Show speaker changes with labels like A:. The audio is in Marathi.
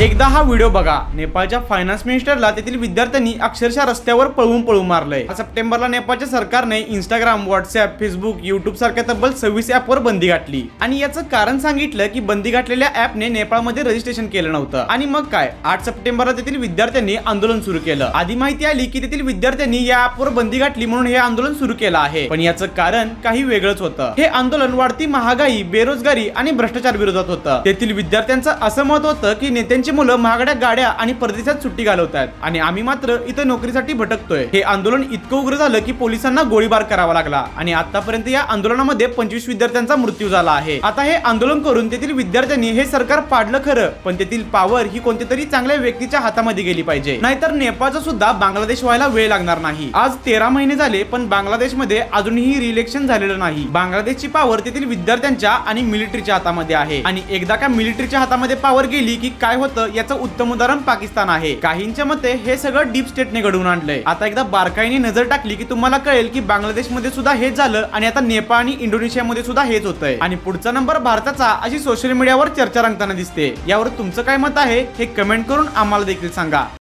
A: एकदा हा व्हिडिओ बघा. नेपाळच्या फायनान्स मिनिस्टरला तेथील विद्यार्थ्यांनी अक्षरशः रस्त्यावर पळवून पळवून मारलंय. सप्टेंबरला नेपाळच्या सरकारने इंस्टाग्राम व्हॉट्सअप फेसबुक युट्यूब सारख्या तब्बल सव्वीस ऍपवर बंदी घातली. आणि याचं कारण सांगितलं की बंदी घातलेल्या ऍपने नेपाळमध्ये रजिस्ट्रेशन केलं नव्हतं. आणि मग काय? आठ सप्टेंबरला तेथील विद्यार्थ्यांनी आंदोलन सुरू केलं. आधी माहिती आली की तेथील विद्यार्थ्यांनी या ऍपवर बंदी घातली म्हणून हे आंदोलन सुरू केलं आहे. पण याचं कारण काही वेगळंच होतं. हे आंदोलन वाढती महागाई बेरोजगारी आणि भ्रष्टाचार विरोधात होतं. तेथील विद्यार्थ्यांचं असं मत होतं की नेत्यांची मुलं महागड्या गाड्या आणि परदेशात सुट्टी घालवतात आणि आम्ही मात्र इथं नोकरीसाठी भटकतोय. हे आंदोलन इतकं उग्र झालं की पोलिसांना गोळीबार करावा लागला. आणि आतापर्यंत या आंदोलनामध्ये पंचवीस विद्यार्थ्यांचा मृत्यू झाला आहे. आता हे आंदोलन करून तेथील विद्यार्थ्यांनी हे सरकार पाडलं खरं पण तेथील पावर ही कोणत्या तरी चांगल्या व्यक्तीच्या हातामध्ये गेली पाहिजे. नाहीतर नेपाळचा सुद्धा बांगलादेश व्हायला वेळ लागणार नाही. आज तेरा महिने झाले पण बांगलादेशमध्ये अजूनही रिलेक्शन झालेलं नाही. बांगलादेशची पावर तेथील विद्यार्थ्यांच्या आणि मिलिटरीच्या हातामध्ये आहे. आणि एकदा का मिलिटरीच्या हातामध्ये पावर गेली की काय होतं याचं उत्तम उदाहरण पाकिस्तान आहे. काहींच्या मते हे सगळं डीप स्टेटने घडवून आणलंय. आता एकदा बारकाईने नजर टाकली की तुम्हाला कळेल की बांगलादेशमध्ये सुद्धा हेच झालं आणि आता नेपाळ आणि इंडोनेशियामध्ये सुद्धा हेच होतंय. आणि पुढचा नंबर भारताचा अशी सोशल मीडियावर चर्चा रंगताना दिसते. यावर तुमचं काय मत आहे हे कमेंट करून आम्हाला देखील सांगा.